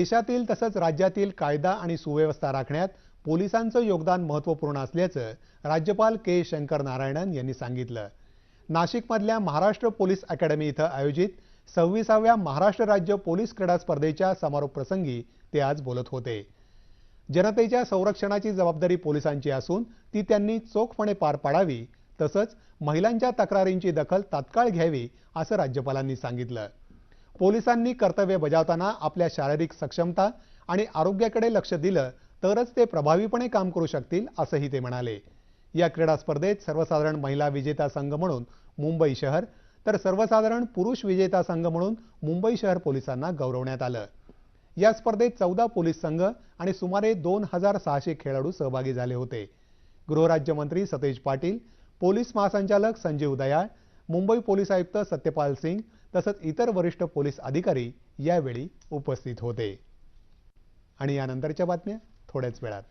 देशातील तसंच राज्यातील कायदा आणि सुव्यवस्था राखण्यात पोलिसांचं योगदान महत्त्वपूर्ण असल्याचं राज्यपाल के शंकर नारायणन यांनी सांगितलं. नाशिकमधल्या महाराष्ट्र पोलीस अकॅडमी इथं आयोजित सव्वीसाव्या महाराष्ट्र राज्य पोलीस क्रीडा स्पर्धेच्या समारोप प्रसंगी ते आज बोलत होते. जनतेच्या संरक्षणाची जबाबदारी पोलिसांची असून ती त्यांनी चोखपणे पार पाडावी तसंच महिलांच्या तक्रारींची दखल तात्काळ घ्यावी असं राज्यपालांनी सांगितलं. पोलिसांनी कर्तव्य बजावताना आपल्या शारीरिक सक्षमता आणि आरोग्याकडे लक्ष दिलं तरच ते प्रभावीपणे काम करू शकतील असंही ते म्हणाले. या क्रीडा स्पर्धेत सर्वसाधारण महिला विजेता संघ म्हणून मुंबई शहर तर सर्वसाधारण पुरुष विजेता संघ म्हणून मुंबई शहर पोलिसांना गौरवण्यात आलं. या स्पर्धेत चौदा पोलीस संघ आणि सुमारे दोन हजार सहाशे खेळाडू सहभागी झाले होते. गृहराज्यमंत्री सतेज पाटील पोलीस महासंचालक संजीव दयाळ मुंबई पोलीस आयुक्त सत्यपाल सिंग तसंच इतर वरिष्ठ पोलीस अधिकारी यावेळी उपस्थित होते. आणि यानंतरच्या बातम्या थोड्याच वेळात.